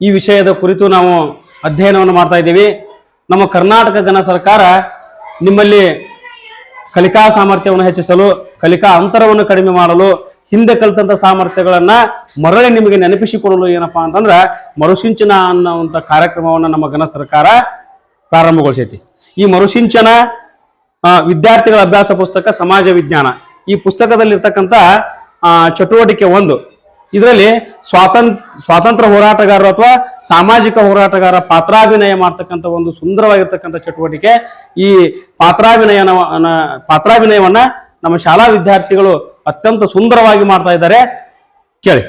ಈ ವಿಷಯದ ಕುರಿತು ನಾವು ಅಧ್ಯಯನವನ್ನು ಮಾಡ್ತಾ ಇದ್ದೀವಿ. ನಮ್ಮ ಕರ್ನಾಟಕ ಗಣ ಸರ್ಕಾರ ನಿಮ್ಮಲ್ಲಿ ಕಲಿಕಾ ಸಾಮರ್ಥ್ಯವನ್ನು ಹೆಚ್ಚಿಸಲು, ಕಲಿಕಾ ಅಂತರವನ್ನು ಕಡಿಮೆ ಮಾಡಲು, ಹಿಂದೆ ಕಲಿತಂಥ ಸಾಮರ್ಥ್ಯಗಳನ್ನ ಮರಳಿ ನಿಮಗೆ ನೆನಪಿಸಿಕೊಡಲು ಏನಪ್ಪಾ ಅಂತಂದ್ರೆ ಮರುಸಿಂಚನ ಅನ್ನುವಂಥ ಕಾರ್ಯಕ್ರಮವನ್ನು ನಮ್ಮ ಘನ ಸರ್ಕಾರ ಪ್ರಾರಂಭಗೊಳಿಸೈತಿ. ಈ ಮರುಸಿಂಚನ ವಿದ್ಯಾರ್ಥಿಗಳ ಅಭ್ಯಾಸ ಪುಸ್ತಕ ಸಮಾಜ ವಿಜ್ಞಾನ. ಈ ಪುಸ್ತಕದಲ್ಲಿರ್ತಕ್ಕಂಥ ಚಟುವಟಿಕೆ ಒಂದು. ಇದರಲ್ಲಿ ಸ್ವಾತಂತ್ರ ಸ್ವಾತಂತ್ರ್ಯ ಹೋರಾಟಗಾರರು ಅಥವಾ ಸಾಮಾಜಿಕ ಹೋರಾಟಗಾರ ಪಾತ್ರಾಭಿನಯ ಮಾಡ್ತಕ್ಕಂಥ ಒಂದು ಸುಂದರವಾಗಿರ್ತಕ್ಕಂಥ ಚಟುವಟಿಕೆ. ಈ ಪಾತ್ರಾಭಿನಯನ ಪಾತ್ರಾಭಿನಯವನ್ನ ನಮ್ಮ ಶಾಲಾ ವಿದ್ಯಾರ್ಥಿಗಳು ಅತ್ಯಂತ ಸುಂದರವಾಗಿ ಮಾಡ್ತಾ ಇದ್ದಾರೆ. ಕೇಳಿ.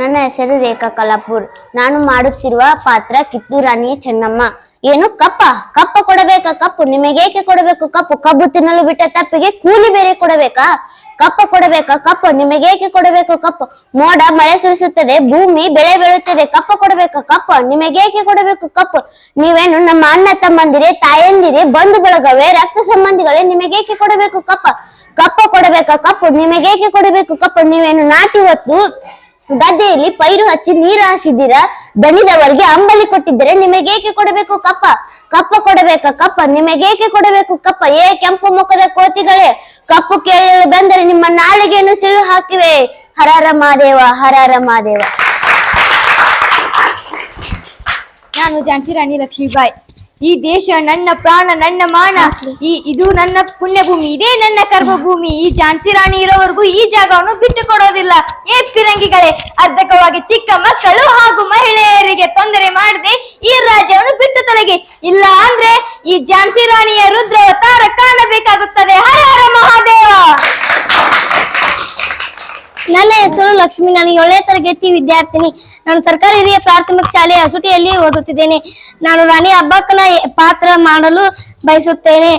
ನನ್ನ ಹೆಸರು ರೇಖಾ ಕಲಾಪುರ್. ನಾನು ಮಾಡುತ್ತಿರುವ ಪಾತ್ರ ಕಿತ್ತೂರು ರಾಣಿಯ ಚೆನ್ನಮ್ಮ. ಏನು? ಕಪ್ಪ. ಕಪ್ಪ ಕೊಡಬೇಕಾ? ಕಪ್ಪು. ನಿಮಗೇಕೆ ಕೊಡಬೇಕು ಕಪ್ಪು? ಕಬ್ಬು ತಿನ್ನಲು ಬಿಟ್ಟ ತಪ್ಪಿಗೆ ಕೂಲಿ ಬೇರೆ ಕೊಡಬೇಕಾ? ಕಪ್ಪ ಕೊಡಬೇಕ, ಕಪ್ಪು. ನಿಮಗೇಕೆ ಕೊಡಬೇಕು ಕಪ್ಪು? ಮೋಡ, ಮಳೆ ಸುರಿಸುತ್ತದೆ, ಭೂಮಿ, ಬೆಳೆ ಬೆಳೆಯುತ್ತದೆ. ಕಪ್ಪ ಕೊಡಬೇಕ, ಕಪ್ಪು. ನಿಮಗೇಕೆ ಕೊಡಬೇಕು ಕಪ್ಪು? ನೀವೇನು ನಮ್ಮ ಅಣ್ಣ, ತಮ್ಮಂದಿರೇ, ತಾಯಂದಿರಿ, ಬಂಧು ಬಳಗವೇ, ರಕ್ತ ಸಂಬಂಧಿಗಳೇ ನಿಮಗೇಕೆ ಕೊಡಬೇಕು ಕಪ್ಪ? ಕಪ್ಪ ಕೊಡಬೇಕ ಕಪ್ಪು? ನಿಮಗೇಕೆ ಕೊಡಬೇಕು ಕಪ್ಪ? ನೀವೇನು ನಾಟಿ ಹೊತ್ತು ಗದ್ದೆಯಲ್ಲಿ ಪೈರು ಹಚ್ಚಿ ನೀರು ಹಾಸಿದ್ದೀರಾ? ದಣಿದವರಿಗೆ ಅಂಬಲಿ ಕೊಟ್ಟಿದ್ದರೆ ನಿಮಗೇಕೆ ಕೊಡಬೇಕು ಕಪ್ಪ? ಕಪ್ಪ ಕೊಡಬೇಕ ಕಪ್ಪ? ನಿಮಗೇಕೆ ಕೊಡಬೇಕು ಕಪ್ಪ? ಏ ಕೆಂಪು ಮುಖದ ಕೋತಿಗಳೇ, ಕಪ್ಪು ಕೇಳಲು ಬಂದರೆ ನಿಮ್ಮ ನಾಳಿಗೆಯನ್ನು ಸಿಳು ಹಾಕಿವೆ. ಹರರ ಮಹಾದೇವ ಹರರ ಮಹಾದೇವ. ನಾನು ಜಾನ್ಸಿ ರಾಣಿ ಲಕ್ಷ್ಮೀಬಾಯಿ. ಈ ದೇಶ ನನ್ನ ಪ್ರಾಣ ನನ್ನ ಮಾನ. ಈ ಇದು ನನ್ನ ಪುಣ್ಯಭೂಮಿ ಇದೇ ನನ್ನ ಕರ್ಮಭೂಮಿ. ಈ ಝಾನ್ಸಿ ರಾಣಿ ಇರೋವರೆಗೂ ಈ ಜಾಗವನ್ನು ಬಿಟ್ಟು ಕೊಡೋದಿಲ್ಲ. ಏ ಪಿರಂಗಿಗಳೇ ಅರ್ಧಕವಾಗಿ ಚಿಕ್ಕ ಮಕ್ಕಳು ಹಾಗೂ ಮಹಿಳೆಯರಿಗೆ ತೊಂದರೆ ಮಾಡದೆ ಈ ರಾಜ್ಯವನ್ನು ಬಿಟ್ಟು ತೊಲಗಿ. ಇಲ್ಲ ಅಂದ್ರೆ ಈ ಝಾನ್ಸಿ ರಾಣಿಯ ರುದ್ರಾವತಾರ ಕಾಣಬೇಕಾಗುತ್ತದೆ. ಹರ ಹರ ಮಹಾದೇವ! ನನ್ನ ಹೆಸರು ಲಕ್ಷ್ಮಿ ನಾನು ಏಳನೇ ತರಗತಿ ವಿದ್ಯಾರ್ಥಿನಿ. ನಾನು ಸರ್ಕಾರಿ ಹಿರಿಯ ಪ್ರಾಥಮಿಕ ಶಾಲೆ ಹಸುಟಿಯಲ್ಲಿ ಓದುತ್ತಿದ್ದೇನೆ. ನಾನು ರಾಣಿ ಹಬ್ಬಕ್ಕನ ಪಾತ್ರ ಮಾಡಲು ಬಯಸುತ್ತೇನೆ.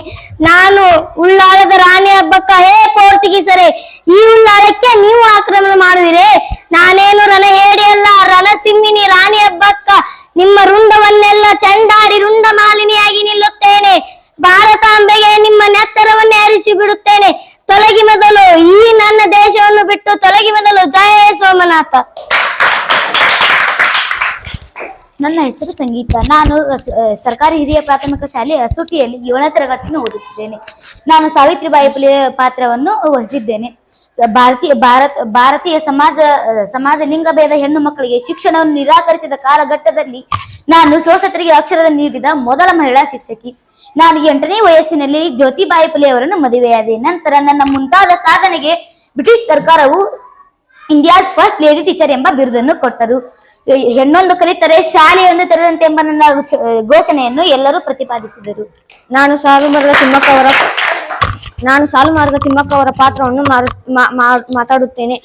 ನಾನು ಉಳ್ಳಾಳದ ರಾಣಿ ಹಬ್ಬಕ್ಕ, ಹೇ ಪೋರ್ಚುಗೀಸರೇ, ಈ ಉಳ್ಳಾಳಕ್ಕೆ ನೀವು ಆಕ್ರಮಣ ಮಾಡುವಿರೇ? ನಾನೇನು ರಣ ಅಲ್ಲ ರಣಸಿಂಹಿನಿ ರಾಣಿ ಹಬ್ಬಕ್ಕ, ನಿಮ್ಮ ರುಂಡವನ್ನೆಲ್ಲ ಚಂಡಾಡಿ ರುಂಡ ಮಾಲಿನಿಯಾಗಿ ನಿಲ್ಲುತ್ತೇನೆ. ಭಾರತಾಂಬೆಗೆ ನಿಮ್ಮ ನೆತ್ತರವನ್ನೇ ಅರಿಸಿ ಬಿಡುತ್ತೇನೆ. ತೊಲಗಿ ಮೊದಲು ಈ ನನ್ನ ದೇಶವನ್ನು ಬಿಟ್ಟು ತೊಲಗಿ ಮೊದಲು ಜಯ ಸೋಮನಾಥ. ನನ್ನ ಹೆಸರು ಸಂಗೀತ. ನಾನು ಸರ್ಕಾರಿ ಹಿರಿಯ ಪ್ರಾಥಮಿಕ ಶಾಲೆ ಹಸುಟಿಯಲ್ಲಿ ಏಳನೇ ತರಗತಿಯನ್ನು ಓದುತ್ತಿದ್ದೇನೆ. ನಾನು ಸಾವಿತ್ರಿಬಾಯಿ ಫುಲೆ ಪಾತ್ರವನ್ನು ವಹಿಸಿದ್ದೇನೆ. ಭಾರತೀಯ, ಭಾರತ, ಭಾರತೀಯ ಸಮಾಜ ಸಮಾಜ ಲಿಂಗಭೇದ ಹೆಣ್ಣು ಮಕ್ಕಳಿಗೆ ಶಿಕ್ಷಣವನ್ನು ನಿರಾಕರಿಸಿದ ಕಾಲಘಟ್ಟದಲ್ಲಿ ನಾನು ಶೋಷತರಿಗೆ ಅಕ್ಷರದ ನೀಡಿದ ಮೊದಲ ಮಹಿಳಾ ಶಿಕ್ಷಕಿ. ನಾನು ಎಂಟನೇ ವಯಸ್ಸಿನಲ್ಲಿ ಜ್ಯೋತಿಬಾಯಿ ಫುಲೆ ಅವರನ್ನು ಮದುವೆಯಾದೆ. ನಂತರ ನನ್ನ ಮುಂತಾದ ಸಾಧನೆಗೆ ಬ್ರಿಟಿಷ್ ಸರ್ಕಾರವು ಇಂಡಿಯಾಸ್ ಫಸ್ಟ್ ಲೇಡಿ ಟೀಚರ್ ಎಂಬ ಬಿರುದನ್ನು ಕೊಟ್ಟರು. ಹೆಣ್ಣೊಂದು ಕಲಿತರೆ ಶಾಲೆಯೊಂದು ತೆರೆದಂತೆ ಎಂಬ ನನ್ನ ಘೋಷಣೆಯನ್ನು ಎಲ್ಲರೂ ಪ್ರತಿಪಾದಿಸಿದರು. ನಾನು ಸಾಲು ಮರದ ತಿಮ್ಮಕ್ಕ ಅವರ, ನಾನು ಸಾಲು ಮಾರದ ತಿಮ್ಮಕ್ಕ ಅವರ ಪಾತ್ರವನ್ನು ಮಾತಾಡುತ್ತೇನೆ.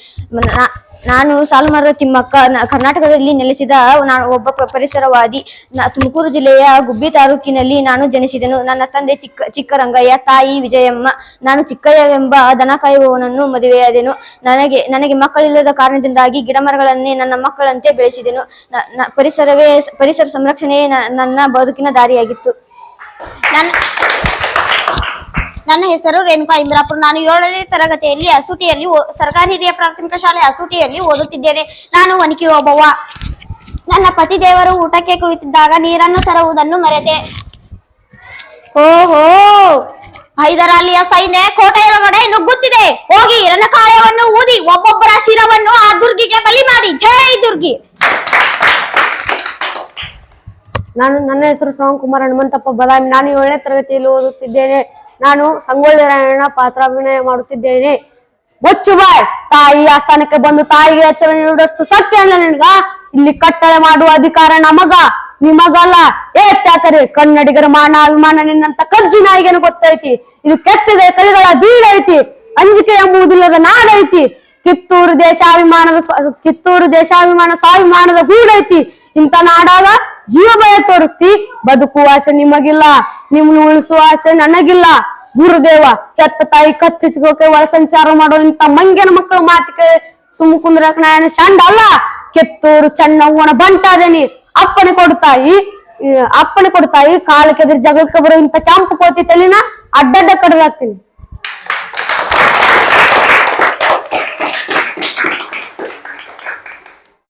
ನಾನು ಸಾಲುಮರ ತಿಮ್ಮಕ್ಕ ಕರ್ನಾಟಕದಲ್ಲಿ ನೆಲೆಸಿದ ನಾನು ಒಬ್ಬ ಪರಿಸರವಾದಿ. ತುಮಕೂರು ಜಿಲ್ಲೆಯ ಗುಬ್ಬಿ ತಾಲೂಕಿನಲ್ಲಿ ನಾನು ಜನಿಸಿದೆನು. ನನ್ನ ತಂದೆ ಚಿಕ್ಕ, ಚಿಕ್ಕರಂಗಯ್ಯ, ತಾಯಿ ವಿಜಯಮ್ಮ. ನಾನು ಚಿಕ್ಕಯ್ಯವೆಂಬ ದನ ಕಾಯುವವನನ್ನು ಮದುವೆಯಾದೆನು. ನನಗೆ ನನಗೆ ಮಕ್ಕಳಿಲ್ಲದ ಕಾರಣದಿಂದಾಗಿ ಗಿಡ ಮರಗಳನ್ನೇ ನನ್ನ ಮಕ್ಕಳಂತೆ ಬೆಳೆಸಿದೆನು. ಪರಿಸರವೇ, ಪರಿಸರ ಸಂರಕ್ಷಣೆಯೇ ನನ್ನ ಬದುಕಿನ ದಾರಿಯಾಗಿತ್ತು. ನನ್ನ ನನ್ನ ಹೆಸರು ರೇಣುಕಾ ಇಂದ್ರಾಪುರ್. ನಾನು ಏಳನೇ ತರಗತಿಯಲ್ಲಿ ಅಸೂಟಿಯಲ್ಲಿ ಸರ್ಕಾರಿ ಹಿರಿಯ ಪ್ರಾಥಮಿಕ ಶಾಲೆ ಹಸುಟಿಯಲ್ಲಿ ಓದುತ್ತಿದ್ದೇನೆ. ನಾನು ಒನಕಿ ಒಬ್ಬವ ನನ್ನ ಪತಿ ದೇವರು ಊಟಕ್ಕೆ ಕುಳಿತಿದ್ದಾಗ ನೀರನ್ನು ತರುವುದನ್ನು ಮರೆತೆ. ಓಹೋ! ಹೈದರಾಲಿಯ ಸೈನ್ಯ ಕೋಟೆಯ ನಡೆ ನುಗ್ಗುತ್ತಿದೆ. ಹೋಗಿ ರಣಕಾಯವನ್ನು ಊದಿ, ಒಬ್ಬೊಬ್ಬರ ಶಿರವನ್ನು ಆ ದುರ್ಗಿಗೆ ಬಲಿ ಮಾಡಿ. ಜೈ ದುರ್ಗಿ! ನಾನು ನನ್ನ ಹೆಸರು ಕುಮಾರ್ ಹನುಮಂತಪ್ಪ ಬದಾಮಿ. ನಾನು ಏಳನೇ ತರಗತಿಯಲ್ಲಿ ಓದುತ್ತಿದ್ದೇನೆ. ನಾನು ಸಂಗೊಳ್ಳಿ ರಾಯಣ್ಣ ಪಾತ್ರಾಭಿನಯ ಮಾಡುತ್ತಿದ್ದೇನೆ. ಬೊಚ್ಚು ಬಾಯ್, ತಾಯಿ ಆಸ್ಥಾನಕ್ಕೆ ಬಂದು ತಾಯಿಗೆ ಎಚ್ಚರ ನೀಡುವಷ್ಟು ಸತ್ಯ ನಿನಗ? ಇಲ್ಲಿ ಕಟ್ಟಳೆ ಮಾಡುವ ಅಧಿಕಾರ ನಮಗ? ನಿಮಗಲ್ಲ. ಏ ಕನ್ನಡಿಗರ ಮಾನ ಅಭಿಮಾನ ನಿನ್ನಂತ ಕಜ್ಜಿ ನಾಯಿಗೆನು ಗೊತ್ತೈತಿ. ಇದು ಕೆಚ್ಚದೆ ಕಲಿಗಳ ಬೀಳೈತಿ ಅಂಜಿಕೆ ಎಂಬುದಿಲ್ಲದ ನಾಡೈತಿ ಕಿತ್ತೂರು ದೇಶಾಭಿಮಾನದ ಕಿತ್ತೂರು ದೇಶಾಭಿಮಾನ ಸ್ವಾಭಿಮಾನದ ಗೂಡೈತಿ ಇಂಥ ನಾಡಾಗ ಜೀವ ಭಯ ತೋರಿಸ್ತಿ, ಬದುಕುವ ಆಸೆ ನಿಮಗಿಲ್ಲ, ನಿಮ್ನ ಉಳಿಸುವ ಆಸೆ ನನಗಿಲ್ಲ. ಗುರುದೇವ, ಕೆತ್ತ ತಾಯಿ ಕತ್ತಿಚ್ಕೋಕೆ ಒಳ ಸಂಚಾರ ಮಾಡೋ ಇಂತ ಮಂಗ್ಯನ ಮಕ್ಕಳ ಮಾತಿಗೆ ಸುಮ್ ಕುಂದ್ರಕ್ ನಾನು ಶಂಡ ಅಲ್ಲ? ಕಿತ್ತೂರು ಚೆನ್ನವ್ವನ ಬಂಟಾದೇನಿ ಅಪ್ಪಣೆ ಕೊಡ್ತಾಯಿ ಅಪ್ಪಣೆ ಕೊಡ್ತಾಯಿ ಕಾಲಕ್ಕೆ ಎದುರು ಜಗಳಕ್ಕೆ ಬರೋ ಇಂತ ಕೆಂಪು ಕೋತಿ ತಲಿನ ಅಡ್ಡಡ್ಡ ಕಡ್ದಾಕ್ತೀನಿ